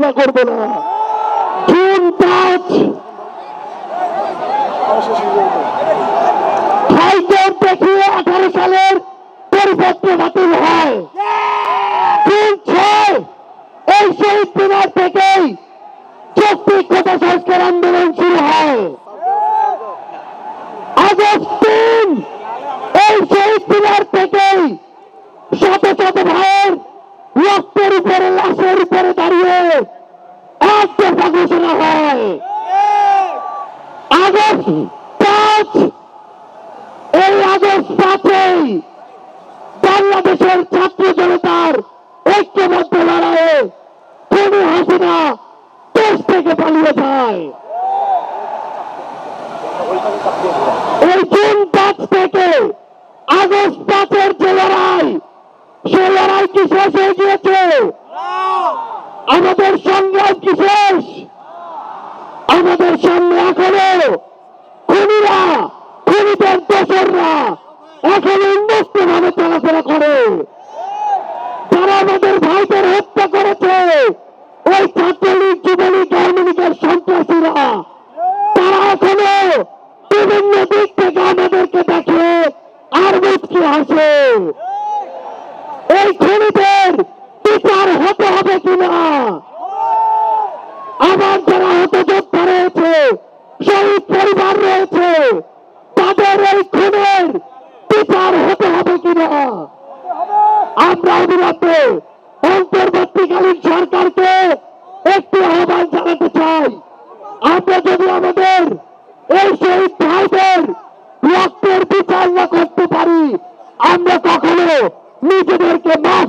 দ্বিধা করব না। জুন পাঁচ দেখিয়ে আঠারো সালের পরিপত্র বাতিল হয় জুন ছয় এই শহীদ দিনের থেকেই চব্বিশ কোটা সংস্কার আন্দোলন শুরু হয় আগস্ট তিন এই শহীদ দিনের থেকেই শত শত ভাইয়ের রক্তের উপরে লাশের উপরে দাঁড়িয়ে দফা ঘোষণা হয়। আগস্ট পাঁচ। এই আগস্ট পাঁচেই বাংলাদেশের ছাত্র জনতার ঐক্যবদ্ধ লড়াইয়ে কোন হাসিনা দেশ থেকে পালিয়ে যায়। এই জুন পাঁচ থেকে আগস্ট পাঁচের যে লড়াই, সে লড়াই কি শেষ হয়ে গিয়েছে? আমাদের সংগ্রাম কি শেষ? আমাদের সামনে এখনও খুনিরা, খুনিদের দোসররা এখনও উন্মুক্ত ভাবে চলাফেরা করে। যারা আমাদের ভাইদের হত্যা করেছে, ওই ছাত্রলীগ, যুবলীগ আওয়ামী সন্ত্রাসীরা, তারা এখনও বিভিন্ন দিক থেকে আমাদেরকে দেখে আর মুচকি হাসে। এই খুনিদের বিচার হতে হবে কিনা? আমার যারা হতযোদ্ধা রয়েছে শহীদ পরিবার রয়েছে, তাদের এই খুনের বিচার হতে হবে কিনা? আমরা অবিলম্বে অন্তর্বর্তীকালীন সরকারকে একটি আহ্বান জানাতে চাই। আমরা যদি আমাদের এই শহীদ ভাইদের রক্তের বিচার না করতে পারি, আমরা কখনো নিজেদেরকে মাফ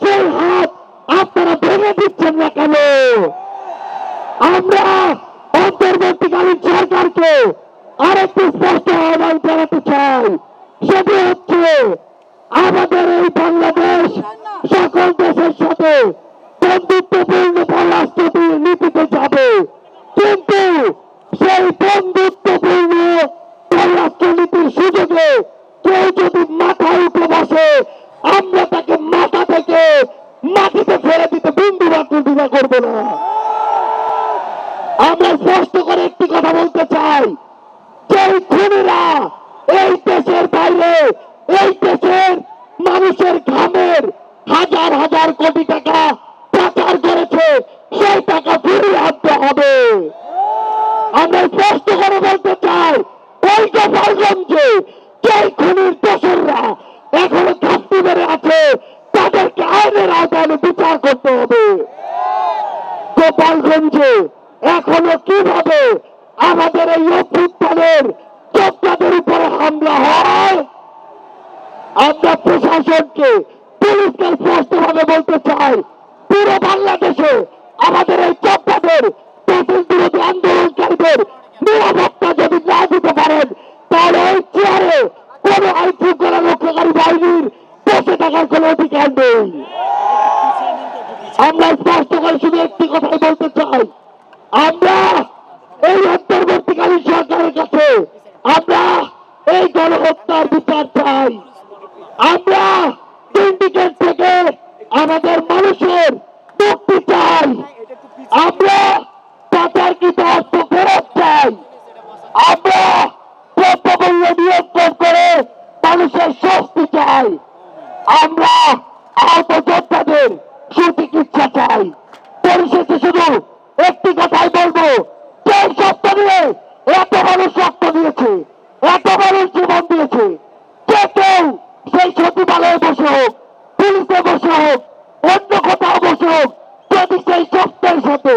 সেই হাত আপনারা ভেঙে দিচ্ছেন না কেন? আমরা অন্তর্বর্তীকালীন সরকারকে আরেকটি স্পষ্ট আহ্বান জানাতে চাই। সেটি হচ্ছে, আমাদের এই বাংলাদেশ সকল দেশের সাথে বন্ধুত্বপূর্ণ পররাষ্ট্র দ্বিধা করব না। আমরা স্পষ্ট করে একটি কথা বলতে চাই। যে খুনিরা, এই দেশের বাইরে, এই দেশের মানুষের ঘামের হাজার হাজার কোটি টাকা পাচার করেছে, সেই টাকা ফিরিয়ে আনতে হবে। আমরা স্পষ্ট করে বলতে চাই, ওই গোপালগঞ্জে যে খুনির দোসররা এখনও থাকতে বেড়ে আছে, তাদেরকে আইনের আওতায় গোপালগঞ্জে এখনও কীভাবে আমাদের এই অভ্যুত্থানের যোদ্ধাদের উপরে হামলা হয়? আমরা প্রশাসনকে পুলিশকে স্পষ্ট ভাবে বলতে চাই, পুরো বাংলাদেশে আমাদের এই যোদ্ধাদের ব্রিটিশ বিরোধী আন্দোলনকারীদের নিরাপত্তা যদি না দিতে পারেন, তাহলে এই চেয়ারে কোন আইন শৃঙ্খলা রক্ষাকারী বাহিনীর বসে থাকার কোন অধিকার নেই। আমরা স্পষ্ট করে শুধু একটি কথাই বলতে চাই। আমরা এই অন্তর্বর্তীকালীন সরকারের কাছে আমরা এই গণহত্যার বিচার চাই। আমরা সিন্ডিকেট থেকে আমাদের মানুষের মুক্তি চাই। আমরা পাচারকৃত অর্থ ফেরত চাই। আমরা দ্রব্যমূল্য নিয়ন্ত্রণ করে মানুষের স্বস্তি চাই। আমরা আহত যোদ্ধাদের সুচিকিৎসা চাই। পরিশেষে শুধু একটি কথাই বলব যে সপ্তাহ নিয়ে এত মানুষ রক্ত দিয়েছে এত মানুষ জীবন দিয়েছে। কে কেউ সেই সচিবালয়ে বসে হোক, পুলিশে বসে হোক, অন্য কোথাও বসে হোক, যদি সেই সত্যের সাথে